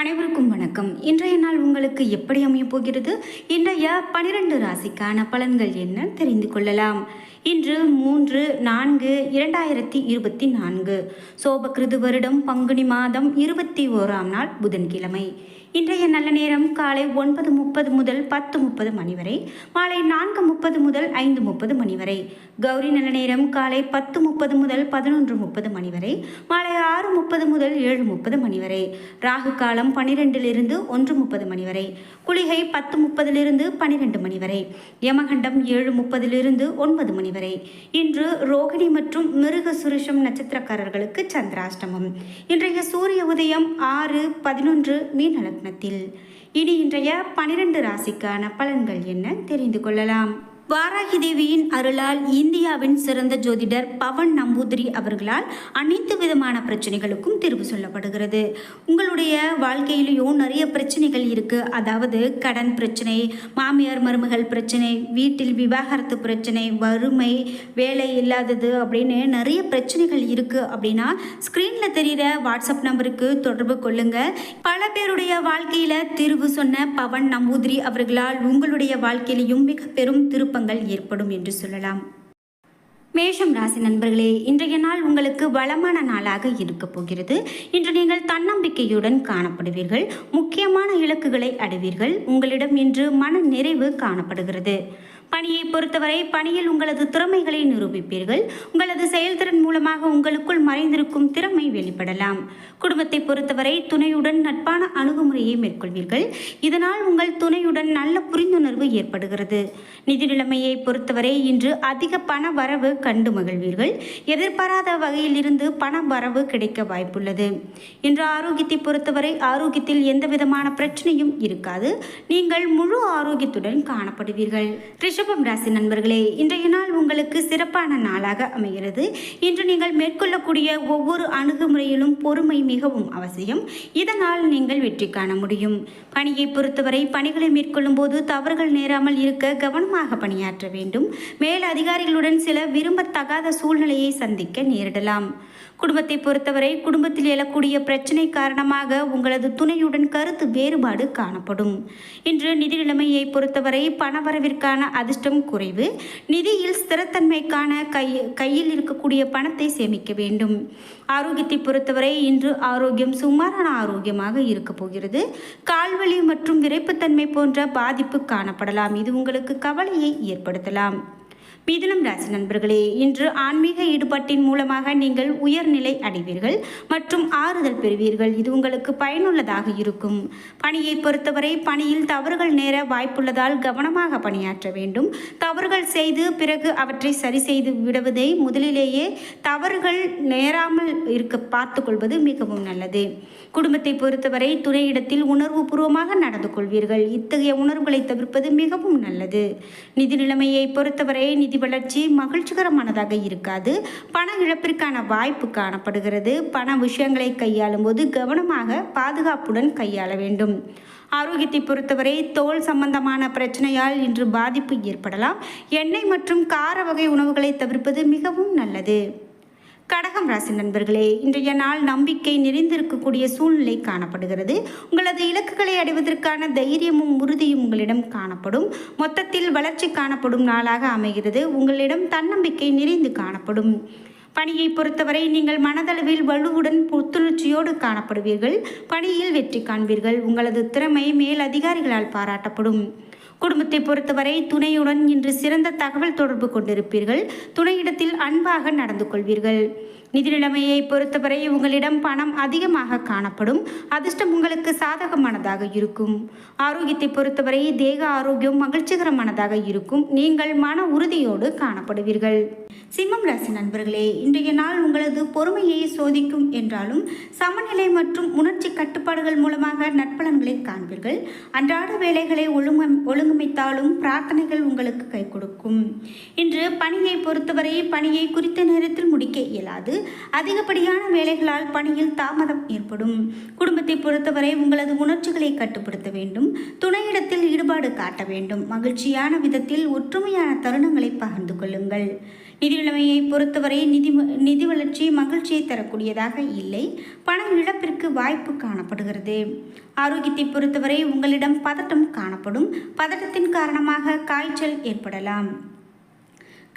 அனைவருக்கும் வணக்கம். இன்றைய நாள் உங்களுக்கு எப்படி அமையப் போகிறது? இன்றைய பனிரெண்டு ராசிக்கான பலன்கள் என்ன தெரிந்து கொள்ளலாம். இன்று மூன்று நான்கு இரண்டாயிரத்தி இருபத்தி நான்கு. சோபகிருது வருடம் பங்குனி மாதம் இருபத்தி ஓராம் நாள் புதன்கிழமை. இன்றைய நல்ல நேரம் காலை ஒன்பது முப்பது முதல் பத்து முப்பது மணி வரை மாலை நான்கு முப்பது முதல் ஐந்து முப்பது மணி வரை கௌரி நல்ல நேரம் காலை பத்து முப்பது முதல் பதினொன்று முப்பது மணி வரை மாலை ஆறு முப்பது முதல் ஏழு முப்பது மணி வரை ராகு காலம் பனிரெண்டிலிருந்து ஒன்று முப்பது மணி வரை குளிகை பத்து முப்பதிலிருந்து பனிரெண்டு மணி வரை யமகண்டம் ஏழு முப்பதிலிருந்து ஒன்பது மணி வரை. இன்று ரோகிணி மற்றும் மிருக சுருஷம் நட்சத்திரக்காரர்களுக்கு சந்திராஷ்டமம். இன்றைய சூரிய உதயம் ஆறு பதினொன்று மீன லக்னத்தில். இனி இன்றைய பனிரெண்டு ராசிக்கான பலன்கள் என்ன தெரிந்து கொள்ளலாம். வாராகி தேவியின் அருளால் இந்தியாவின் சிறந்த ஜோதிடர் பவன் நம்பூதிரி அவர்களால் அனைத்து விதமான பிரச்சனைகளுக்கும் தீர்வு சொல்லப்படுகிறது. உங்களுடைய வாழ்க்கையிலையும் நிறைய பிரச்சனைகள் இருக்கு. அதாவது கடன் பிரச்சனை மாமியார் மருமகள் பிரச்சனை வீட்டில் விவாகரத்து பிரச்சனை வறுமை வேலை இல்லாதது அப்படின்னு நிறைய பிரச்சனைகள் இருக்கு அப்படின்னா ஸ்க்ரீனில் தெரிகிற வாட்ஸ்அப் நம்பருக்கு தொடர்பு கொள்ளுங்க. பல பேருடைய வாழ்க்கையில தீர்வு சொன்ன பவன் நம்பூதிரி அவர்களால் உங்களுடைய வாழ்க்கையிலையும் மிக பெரும் திருப்பங்கள் ஏற்படும் என்று சொல்லலாம். மேஷம் ராசி நண்பர்களே இன்றைய நாள் உங்களுக்கு வளமான நாளாக இருக்க போகிறது. இன்று நீங்கள் தன்னம்பிக்கையுடன் காணப்படுவீர்கள். முக்கியமான இலக்குகளை அடைவீர்கள். உங்களிடம் இன்று மன நிறைவு காணப்படுகிறது. பணியை பொறுத்தவரை பணியில் உங்களது திறமைகளை நிரூபிப்பீர்கள். உங்களது செயல்திறன் மூலமாக உங்களுக்குள் மறைந்திருக்கும் திறமை வெளிப்படலாம். குடும்பத்தை பொறுத்தவரை துணையுடன் நட்பான அணுகுமுறையை மேற்கொள்வீர்கள். இதனால் உங்கள் துணையுடன் நல்ல புரிந்துணர்வு ஏற்படுகிறது. நிதி நிலைமையை பொறுத்தவரை இன்று அதிக பண வரவு கண்டு மகிழ்வீர்கள். எதிர்பாராத வகையில் இருந்து பண வரவு கிடைக்க வாய்ப்புள்ளது. இன்று ஆரோக்கியத்தை பொறுத்தவரை ஆரோக்கியத்தில் எந்த விதமான பிரச்சனையும் இருக்காது. நீங்கள் முழு ஆரோக்கியத்துடன் காணப்படுவீர்கள். ரிஷபம் ராசி நண்பர்களே இன்றைய நாள் உங்களுக்கு சிறப்பான நாளாக அமைகிறது. இன்று நீங்கள் மேற்கொள்ளக்கூடிய ஒவ்வொரு அணுகுமுறையிலும் பொறுமை மிகவும் அவசியம். இதனால் நீங்கள் வெற்றி காண முடியும். பணியை பொறுத்தவரை பணிகளை மேற்கொள்ளும் போது தவறுகள் நேராமல் இருக்க கவனமாக பணியாற்ற வேண்டும். மேல் அதிகாரிகளுடன் சில விரும்பத்தகாத சூழ்நிலையை சந்திக்க நேரிடலாம். குடும்பத்தை பொறுத்தவரை குடும்பத்தில் எழக்கூடிய பிரச்சனை காரணமாக உங்களது துணையுடன் கருத்து வேறுபாடு காணப்படும். இன்று நிதி நிலைமையை பொறுத்தவரை பணவரவிற்கான அதிர்ஷ்டம் குறைவு. நிதியில் ஸ்திரத்தன்மைக்கான கை கையில் இருக்கக்கூடிய பணத்தை சேமிக்க வேண்டும். ஆரோக்கியத்தை பொறுத்தவரை இன்று ஆரோக்கியம் சுமாரான ஆரோக்கியமாக இருக்க போகிறது. கால்வலி மற்றும் விரைப்புத்தன்மை போன்ற பாதிப்பு காணப்படலாம். இது உங்களுக்கு கவலையை ஏற்படுத்தலாம். மிதுனம் ராசி நண்பர்களே இன்று ஆன்மீக ஈடுபாட்டின் மூலமாக நீங்கள் உயர்நிலை அடைவீர்கள் மற்றும் ஆறுதல் பெறுவீர்கள். இது உங்களுக்கு பயனுள்ளதாக இருக்கும். பணியை பொறுத்தவரை பணியில் தவறுகள் நேர வாய்ப்புள்ளதால் கவனமாக பணியாற்ற வேண்டும். தவறுகள் செய்து பிறகு அவற்றை சரி செய்து விடுவதை முதலிலேயே தவறுகள் நேராமல் இருக்க பார்த்து கொள்வது மிகவும் நல்லது. குடும்பத்தை பொறுத்தவரை துணையிடத்தில் உணர்வு பூர்வமாக நடந்து கொள்வீர்கள். இத்தகைய உணர்வுகளை தவிர்ப்பது மிகவும் நல்லது. நிதி நிலைமையை பொறுத்தவரை நிதி வளர்ச்சி மகிழ்ச்சிகரமானதாக இருக்காது. பண இழப்பிற்கான வாய்ப்பு காணப்படுகிறது. பண விஷயங்களை கையாளும் போது கவனமாக பாதுகாப்புடன் கையாள வேண்டும். ஆரோக்கியத்தை பொறுத்தவரை தோல் சம்பந்தமான பிரச்சனையால் இன்று பாதிப்பு ஏற்படலாம். எண்ணெய் மற்றும் கார வகை உணவுகளை தவிர்ப்பது மிகவும் நல்லது. கடகம் ராசி நண்பர்களே இன்றைய நாள் நம்பிக்கை நிறைந்திருக்கக்கூடிய சூழ்நிலை காணப்படுகிறது. உங்களது இலக்குகளை அடைவதற்கான தைரியமும் உறுதியும் உங்களிடம் காணப்படும். மொத்தத்தில் வளர்ச்சி காணப்படும் நாளாக அமைகிறது. உங்களிடம் தன்னம்பிக்கை நிறைந்து காணப்படும். பணியை பொறுத்தவரை நீங்கள் மனதளவில் வலுவுடன் புத்துணர்ச்சியோடு காணப்படுவீர்கள். பணியில் வெற்றி காண்பீர்கள். உங்களது திறமை மேல் அதிகாரிகளால் பாராட்டப்படும். குடும்பத்தை பொறுத்தவரை துணையுடன் இன்று சிறந்த தகவல் தொடர்பு கொண்டிருப்பீர்கள். துணையிடத்தில் அன்பாக நடந்து கொள்வீர்கள். நிதி நிலைமையை பொறுத்தவரை உங்களிடம் பணம் அதிகமாக காணப்படும். அதிர்ஷ்டம் உங்களுக்கு சாதகமானதாக இருக்கும். ஆரோக்கியத்தை பொறுத்தவரை தேக ஆரோக்கியம் மகிழ்ச்சிகரமானதாக இருக்கும். நீங்கள் மன உறுதியோடு காணப்படுவீர்கள். சிம்மம் ராசி நண்பர்களே இன்றைய நாள் உங்களது பொறுமையை சோதிக்கும் என்றாலும் சமநிலை மற்றும் உணர்ச்சி கட்டுப்பாடுகள் மூலமாக நற்பலன்களை காண்பீர்கள். அன்றாட வேலைகளை ஒழுங்கு ஒழுங்கமைத்தாலும் பிரார்த்தனைகள் உங்களுக்கு கை கொடுக்கும் இன்று பணியை பொறுத்தவரை பணியை குறித்த நேரத்தில் முடிக்க இயலாது. அதிகப்படியான வேலைகளால் பணியில் தாமதம் ஏற்படும். குடும்பத்தை பொறுத்தவரை உங்களது உணர்ச்சிகளை கட்டுப்படுத்த வேண்டும். துணையிடத்தில் ஈடுபாடு காட்ட வேண்டும். மகிழ்ச்சியான விதத்தில் ஒற்றுமையான தருணங்களை பகிர்ந்து கொள்ளுங்கள். நிதி நிலைமையை பொறுத்தவரை நிதி நிதி வளர்ச்சி மகிழ்ச்சியை தரக்கூடியதாக இல்லை. பணம் இழப்பிற்கு வாய்ப்பு காணப்படுகிறது. ஆரோக்கியத்தை பொறுத்தவரை உங்களிடம் பதட்டம் காணப்படும். பதட்டத்தின் காரணமாக காய்ச்சல் ஏற்படலாம்.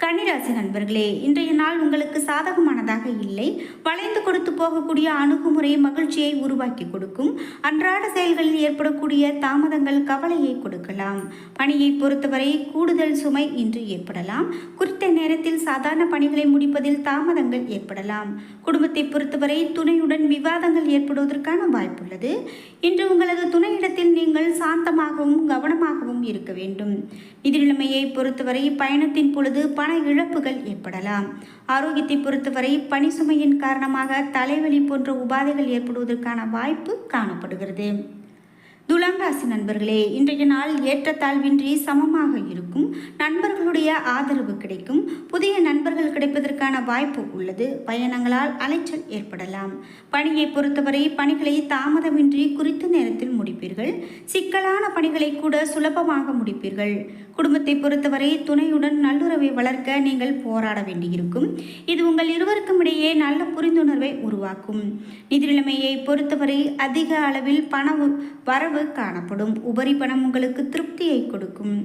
கன்னிராசி நண்பர்களே இன்றைய நாள் உங்களுக்கு சாதகமானதாக இல்லை. வளைந்து கொடுத்து போகக்கூடிய அணுகுமுறை மகிழ்ச்சியை உருவாக்கி கொடுக்கும். அன்றாட செயல்களில் ஏற்படக்கூடிய தாமதங்கள் கவலையை கொடுக்கலாம். பணியை பொறுத்தவரை கூடுதல் சுமை இன்று ஏற்படலாம். குறித்த நேரத்தில் சாதாரண பணிகளை முடிப்பதில் தாமதங்கள் ஏற்படலாம். குடும்பத்தை பொறுத்தவரை துணையுடன் விவாதங்கள் ஏற்படுவதற்கான வாய்ப்புள்ளது. இன்று உங்களது துணையிடத்தில் நீங்கள் சாந்தமாகவும் கவனமாகவும் இருக்க வேண்டும். நிதி நிலைமையை பொறுத்தவரை பயணத்தின் பொழுது பண இழப்புகள் ஏற்படலாம். ஆரோக்கியத்தை பொறுத்தவரை பணி சுமையின் காரணமாக தலைவலி போன்ற உபாதைகள் ஏற்படுவதற்கான வாய்ப்பு காணப்படுகிறது. துலாம் ராசி நண்பர்களே இன்றைய நாள் ஏற்றத்தாழ்வின்றி சமமாக இருக்கும். நண்பர்களுடைய ஆதரவு கிடைக்கும். புதிய நண்பர்கள் கிடைப்பதற்கான வாய்ப்பு உள்ளது. பயணங்களால் அலைச்சல் ஏற்படலாம். பணியை பொறுத்தவரை பணிகளை தாமதமின்றி குறித்த நேரத்தில் முடிப்பீர்கள். சிக்கலான பணிகளை கூட சுலபமாக முடிப்பீர்கள். குடும்பத்தை பொறுத்தவரை துணையுடன் நல்லுறவை வளர்க்க நீங்கள் போராட வேண்டியிருக்கும். இது உங்கள் இருவருக்கும் இடையே நல்ல புரிந்துணர்வை உருவாக்கும். நிதிநிலைமையை பொறுத்தவரை அதிக அளவில் பண வரவு காணப்படும். உபரி பணம் உங்களுக்கு திருப்தியை கொடுக்கும்.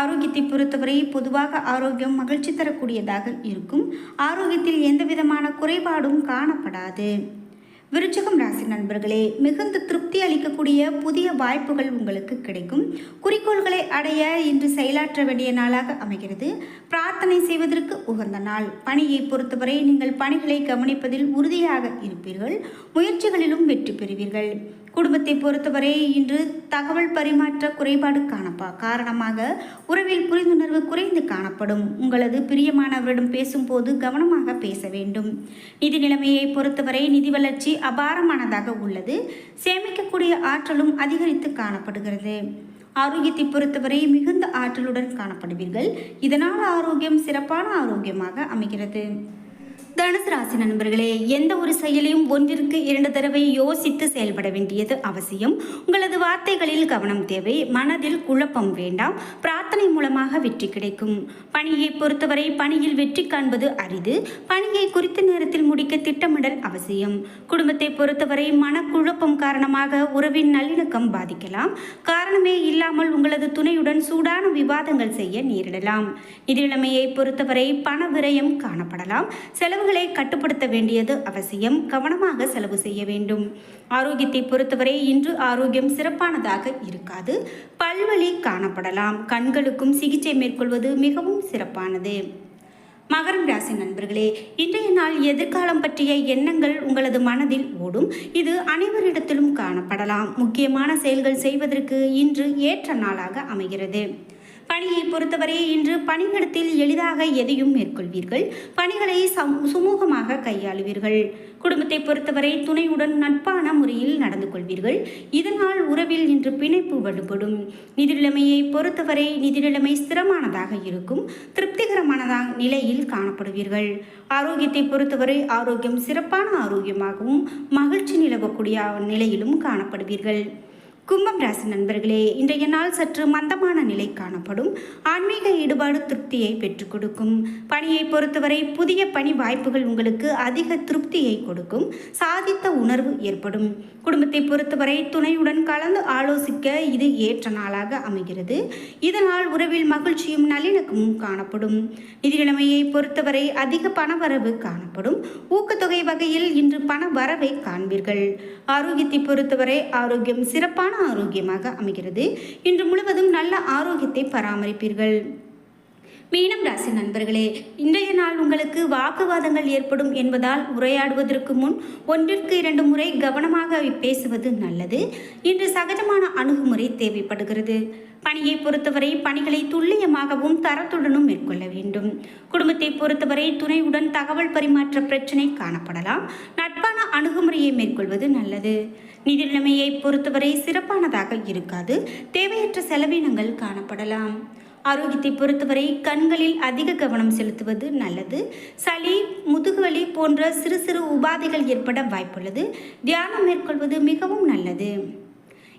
ஆரோக்கியத்தை பொறுத்தவரை பொதுவாக ஆரோக்கியம் மகிழ்ச்சி தரக்கூடியதாக இருக்கும். ஆரோக்கியத்தில் எந்த விதமான குறைபாடும் காணப்படாது. விருச்சகம் ராசி நண்பர்களே மிகுந்த திருப்தி அளிக்கக்கூடிய புதிய வாய்ப்புகள் உங்களுக்கு கிடைக்கும். குறிக்கோள்களை அடைய இன்று செயலாற்ற வேண்டிய நாளாக அமைகிறது. பிரார்த்தனை செய்வதற்கு உகந்த நாள். பணியை பொறுத்தவரை நீங்கள் பணிகளை கவனிப்பதில் உறுதியாக இருப்பீர்கள். முயற்சிகளிலும் வெற்றி பெறுவீர்கள். குடும்பத்தை பொறுத்தவரை இன்று தகவல் பரிமாற்ற குறைபாடு காணப்பா காரணமாக உறவில் புரிந்துணர்வு குறைந்து காணப்படும். உங்களது பிரியமானவரிடம் பேசும்போது கவனமாக பேச வேண்டும். நிதி நிலைமையை பொறுத்தவரை நிதி வளர்ச்சி அபாரமானதாக உள்ளது. சேமிக்கக்கூடிய ஆற்றலும் அதிகரித்து காணப்படுகிறது. ஆரோக்கியத்தை பொறுத்தவரை மிகுந்த ஆற்றலுடன் காணப்படுவீர்கள். இதனால் ஆரோக்கியம் சிறப்பான ஆரோக்கியமாக அமைகிறது. தனுசு ராசி நண்பர்களே எந்த ஒரு செயலையும் ஒன்றிற்கு இரண்டு தடவை யோசித்து செயல்பட வேண்டியது அவசியம். உங்களது வார்த்தைகளில் கவனம் தேவை மனதில் குழப்பம் வேண்டாம் பிரார்த்தனை மூலமாக வெற்றி கிடைக்கும். பணியை பொறுத்தவரை பணியில் வெற்றி காண்பது அரிது. பணியை குறித்த நேரத்தில் முடிக்க திட்டமிடல் அவசியம். குடும்பத்தை பொறுத்தவரை மனக்குழப்பம் காரணமாக உறவின் நல்லிணக்கம் பாதிக்கலாம். காரணமே இல்லாமல் உங்களது துணையுடன் சூடான விவாதங்கள் செய்ய நேரிடலாம். நிதிநிலைமையை பொறுத்தவரை பண விரயம் காணப்படலாம். செலவுகள் கட்டுப்படுத்த வேண்டியது அவசியம். கவனமாக செலவு செய்ய வேண்டும். ஆரோக்கியத்தை பொறுத்தவரை இன்று ஆரோக்கியம் சிறப்பானதாக இருக்காது. பல்வழி காணப்படலாம். கண்களுக்கும் சிகிச்சை மேற்கொள்வது மிகவும் சிறப்பானது. மகரம் ராசி நண்பர்களே இன்றைய நாள் எதிர்காலம் பற்றிய எண்ணங்கள் உங்களது மனதில் ஓடும். இது அனைவரிடத்திலும் காணப்படலாம். முக்கியமான செயல்கள் செய்வதற்கு இன்று ஏற்ற நாளாக அமைகிறது. பணியை பொறுத்தவரை இன்று பணியிடத்தில் எளிதாக எதையும் மேற்கொள்வீர்கள். பணிகளை சுமூகமாக கையாளுவீர்கள். குடும்பத்தை பொறுத்தவரை துணையுடன் நட்பான முறையில் நடந்து கொள்வீர்கள். இதனால் உறவில் இன்று பிணைப்பு வலுப்படும். நிதிநிலைமையை பொறுத்தவரை நிதிநிலைமை ஸ்திரமானதாக இருக்கும். திருப்திகரமானதாக நிலையில் காணப்படுவீர்கள். ஆரோக்கியத்தை பொறுத்தவரை ஆரோக்கியம் சிறப்பான ஆரோக்கியமாகவும் மகிழ்ச்சி நிலவக்கூடிய நிலையிலும் காணப்படுவீர்கள். கும்பம் ராசி நண்பர்களே இன்றைய நாள் சற்று மந்தமான நிலை காணப்படும். ஆன்மீக ஈடுபாடு திருப்தியை பெற்றுக் கொடுக்கும். பணியை பொறுத்தவரை புதிய பணி வாய்ப்புகள் உங்களுக்கு அதிக திருப்தியை கொடுக்கும். சாதித்த உணர்வு ஏற்படும். குடும்பத்தை பொறுத்தவரை துணையுடன் கலந்து ஆலோசிக்க இது ஏற்ற நாளாக அமைகிறது. இதனால் உறவில் மகிழ்ச்சியும் நல்லிணக்கமும் காணப்படும். நிதிநிலைமையை பொறுத்தவரை அதிக பணவரவு காணப்படும். ஊக்கத்தொகை வகையில் இன்று பண வரவை காண்பீர்கள். ஆரோக்கியத்தை பொறுத்தவரை ஆரோக்கியம் சிறப்பான ஆரோக்கியமாக அமைகிறது. இன்று முழுவதும் நல்ல ஆரோக்கியத்தை பராமரிப்பீர்கள். மீனம் ராசி நண்பர்களே இன்றைய நாள் உங்களுக்கு வாக்குவாதங்கள் ஏற்படும் என்பதால் உரையாடுவதற்கு முன் ஒன்றிற்கு இரண்டு முறை கவனமாக பேசுவது நல்லது. இன்று சகஜமான அணுகுமுறை தேவைப்படுகிறது. பணியை பொறுத்தவரை பணிகளை துல்லியமாகவும் தரத்துடனும் மேற்கொள்ள வேண்டும். குடும்பத்தை பொறுத்தவரை துணையுடன் தகவல் பரிமாற்ற பிரச்சனை காணப்படலாம். நட்பான அணுகுமுறையை மேற்கொள்வது நல்லது. நிதி நிலைமையை பொறுத்தவரை சிறப்பானதாக இருக்காது. தேவையற்ற செலவினங்கள் காணப்படலாம். ஆரோக்கியத்தை பொறுத்தவரை கண்களில் அதிக கவனம் செலுத்துவது நல்லது. சளி முதுகுவலி போன்ற சிறு சிறு உபாதைகள் ஏற்பட வாய்ப்புள்ளது. தியானம் மேற்கொள்வது மிகவும் நல்லது.